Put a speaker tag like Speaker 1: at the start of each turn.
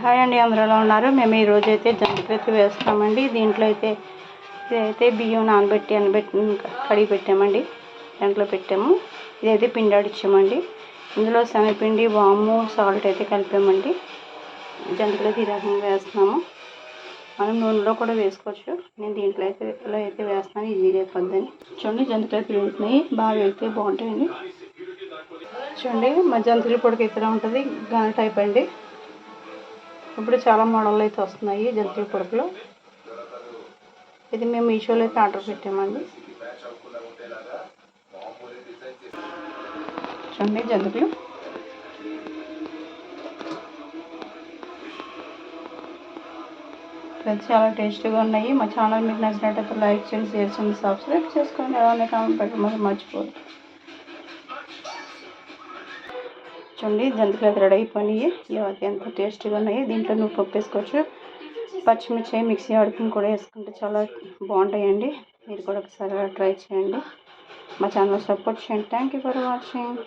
Speaker 1: Hi అండి అందరూ ఎలా ఉన్నారు? మేము ఈ అయితే జంతికలు వేస్తామండి దీంట్లో అయితే ఇదైతే బియ్యం నానబెట్టి అనబెట్టి కడిగి పెట్టామండి. దాంట్లో పెట్టాము. ఇదైతే పిండి ఆడిచ్చామండి ఇందులో శనగపిండి వాము సాల్ట్ అయితే కలిపామండి. జంతికలు ఈ రకంగా వేస్తున్నాము. మనం నూనెలో కూడా వేసుకోవచ్చు. నేను దీంట్లో అయితే ఇలా అయితే వేస్తాను ఈజీగా అయిపోద్దని చూడండి జంతికలు అయితే బాగా వెళ్తే బాగుంటాయండి. చూడండి మా జంతికల పొడికి అయితే ఉంటుంది? గాన టైప్ అండి. ఇప్పుడు చాలా మోడల్ అయితే వస్తున్నాయి జంతికల పొడుపులు ఇది మేము మీషోలో అయితే ఆర్డర్ పెట్టామండి. చూడండి జంతికలు ఫ్రెండ్స్ చాలా టేస్టీగా ఉన్నాయి. మా ఛానల్ మీకు నచ్చినట్టయితే లైక్ చేయండి షేర్ చేయండి సబ్స్క్రైబ్ చేసుకోండి. అలానే కామెంట్ మరి మర్చిపోదు చూడండి జంతికలు అయితే రెడీ అయిపోయినాయి. ఇవి ఎంత టేస్టీగా ఉన్నాయి. దీంట్లో నువ్వు పప్పు వేసుకోవచ్చు పచ్చిమిర్చి మిక్సీ ఆడుకుని కూడా వేసుకుంటే చాలా బాగుంటాయండి. మీరు కూడా ఒకసారి ట్రై చేయండి. మా ఛానల్ సపోర్ట్ చేయండి. Thank you for watching